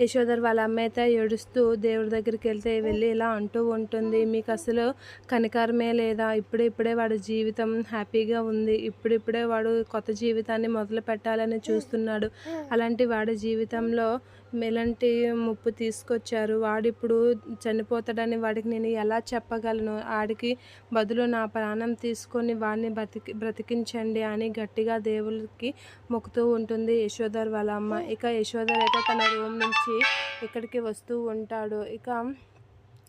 యశోదర్ వాళ్ళ అమ్మ అయితే ఏడుస్తూ దేవుడి దగ్గరికి వెళ్తే వెళ్ళి ఇలా అంటూ ఉంటుంది మీకు అసలు కనికారమే లేదా? ఇప్పుడే ఇప్పుడే వాడి జీవితం హ్యాపీగా ఉంది. ఇప్పుడిప్పుడే వాడు కొత్త జీవితాన్ని మొదలు పెట్టాలని చూస్తున్నాడు. అలాంటి వాడి జీవితంలో ఎలాంటి ముప్పు తీసుకొచ్చారు. వాడిప్పుడు చనిపోతాడని వాడికి నేను ఎలా చెప్పగలను? వాడికి బదులు నా ప్రాణం తీసుకొని వాడిని బ్రతికి బ్రతికించండి అని గట్టిగా దేవుడికి మొక్కుతూ ఉంటుంది యశోదర్ వాళ్ళ అమ్మ. ఇక యశోదర్ అయితే తన రూమ్ నుంచి ఇక్కడికి వస్తూ ఉంటాడు. ఇక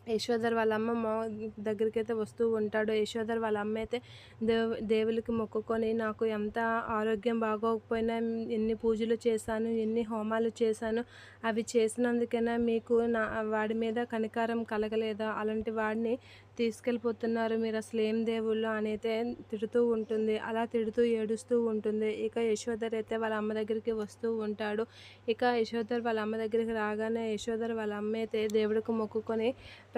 యశోధర్ వాళ్ళ అమ్మ మా దగ్గరికి అయితే వస్తూ ఉంటాడు. యశోధర్ వాళ్ళ అమ్మ అయితే దేవు దేవులకి మొక్కుకొని నాకు ఎంత ఆరోగ్యం బాగోకపోయినా ఎన్ని పూజలు చేశాను ఎన్ని హోమాలు చేశాను అవి చేసినందుకైనా మీకు నా వాడి మీద కనికారం కలగలేదా? అలాంటి వాడిని తీసుకెళ్ళిపోతున్నారు. మీరు అసలు ఏం దేవుళ్ళు అనైతే తిడుతూ ఉంటుంది. అలా తిడుతూ ఏడుస్తూ ఉంటుంది. ఇక యశోధర్ అయితే వాళ్ళ అమ్మ దగ్గరికి వస్తూ ఉంటాడు. ఇక యశోధర్ వాళ్ళ అమ్మ దగ్గరికి రాగానే యశోధర్ వాళ్ళ అమ్మ అయితే దేవుడికి మొక్కుకొని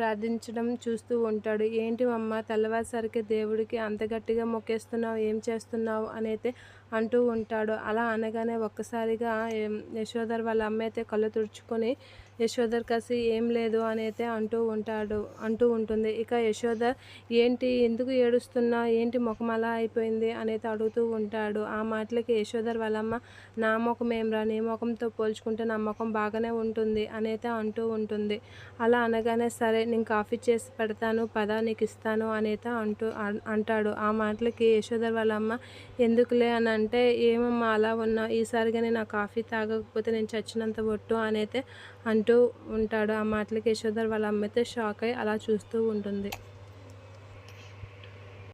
ప్రార్థించడం చూస్తూ ఉంటాడు. ఏంటి అమ్మ తెల్లవారిసరికి దేవుడికి అంత గట్టిగా మొక్కేస్తున్నావు ఏం చేస్తున్నావు? అనైతే అంటూ ఉంటాడు. అలా అనగానే ఒక్కసారిగా యశోదర్ వాళ్ళ అమ్మ అయితే కళ్ళు తుడుచుకొని యశోదర్ కసి ఏం లేదు అని అయితే అంటూ ఉంటాడు అంటూ ఉంటుంది. ఇక యశోదర్ ఏంటి ఎందుకు ఏడుస్తున్నా? ఏంటి ముఖం అలా అయిపోయింది? అనేది అడుగుతూ ఉంటాడు. ఆ మాటలకి యశోదర్ వాళ్ళమ్మ నా ముఖం ఏమ్రా నీ ముఖంతో పోల్చుకుంటే నా ముఖం బాగానే ఉంటుంది అనైతే అంటూ ఉంటుంది. అలా అనగానే సరే నేను కాఫీ చేసి పెడతాను పదా నీకు ఇస్తాను అనేత అంటూ అంటాడు. ఆ మాటలకి యశోధర్ వాళ్ళ అమ్మ ఎందుకులే అని అంటే ఏమమ్మా అలా ఉన్నా ఈసారిగా నేను ఆ కాఫీ తాగకపోతే నేను చచ్చినంత ఒట్టు అనైతే అంటూ ఉంటాడు. ఆ మాటలకి యశోధర్ వాళ్ళ అమ్మ అయితే షాక్ అయ్యి అలా చూస్తూ ఉంటుంది.